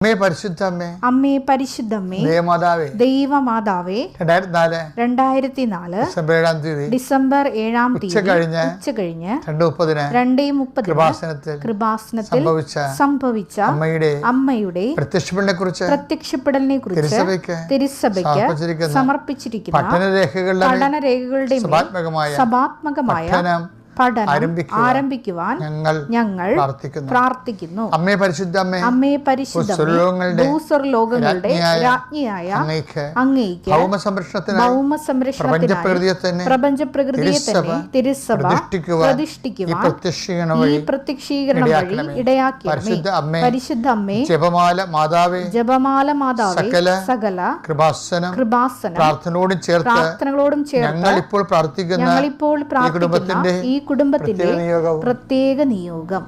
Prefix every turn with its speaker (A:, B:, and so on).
A: അമ്മേ പരിശുദ്ധമ്മേ. അമ്മേ
B: പരിശുദ്ധമ്മേ.
A: ദേവമാതാവേ.
B: ദൈവമാതാവേ.
A: രണ്ടായിരത്തി നാല്
B: രണ്ടായിരത്തി നാല്
A: ഡിസംബർ ഏഴാം തീയതി.
B: ഡിസംബർ ഏഴാം തീയതി.
A: കഴിഞ്ഞ്
B: ഉച്ച കഴിഞ്ഞ്
A: രണ്ട് മുപ്പതിന്
B: രണ്ടേ മുപ്പത്
A: കൃപാസനത്തിൽ
B: കൃപാസനത്തിൽ
A: സംഭവിച്ച
B: സംഭവിച്ച
A: അമ്മയുടെ
B: അമ്മയുടെ
A: പ്രത്യക്ഷപ്പെടലിനെ കുറിച്ച്
B: പ്രത്യക്ഷപ്പെടലിനെ കുറിച്ച്
A: തിരുസഭയ്ക്ക്
B: തിരുസഭയ്ക്ക്
A: സമർപ്പിച്ചിരിക്കുന്ന പഠനരേഖകളുടെ
B: പഠനരേഖകളുടെ
A: സഭാത്മകമായ പഠനം ആരംഭിക്കുവാൻ ഞങ്ങൾ
B: ഞങ്ങൾ
A: പ്രാർത്ഥിക്കുന്നു. അമ്മേ പരിശുദ്ധ അമ്മേ
B: അമ്മേ ലോകങ്ങളുടെ
A: രാജ്ഞിയായ അങ്ങേക്ക് ഭൗമ സംരക്ഷണത്തിനായി
B: പ്രപഞ്ച പ്രകൃതിയെ തന്നെ തിരുസഭ
A: പ്രതിഷ്ഠിക്കുവാൻ ഈ
B: പ്രതിഷ്ഠിക്കുവാൻ
A: പ്രത്യക്ഷീകരണ
B: പ്രത്യക്ഷീകരണം വഴി ഇടയാക്കി
A: പരിശുദ്ധ അമ്മേ
B: പരിശുദ്ധ
A: ജപമാല മാതാവേ
B: ജപമാല മാതാവേ
A: സകല കൃപാസനം
B: കൃപാസനം
A: ചേർത്ത്
B: പ്രാർത്ഥനകളോടും ചേർത്ത്
A: ഞങ്ങൾ ഇപ്പോൾ പ്രാർത്ഥിക്കുന്ന
B: പ്രാർത്ഥിക്കുന്ന
A: കുടുംബത്തിന്റെ
B: ഈ കുടുംബത്തിന്റെ പ്രത്യേക നിയോഗം.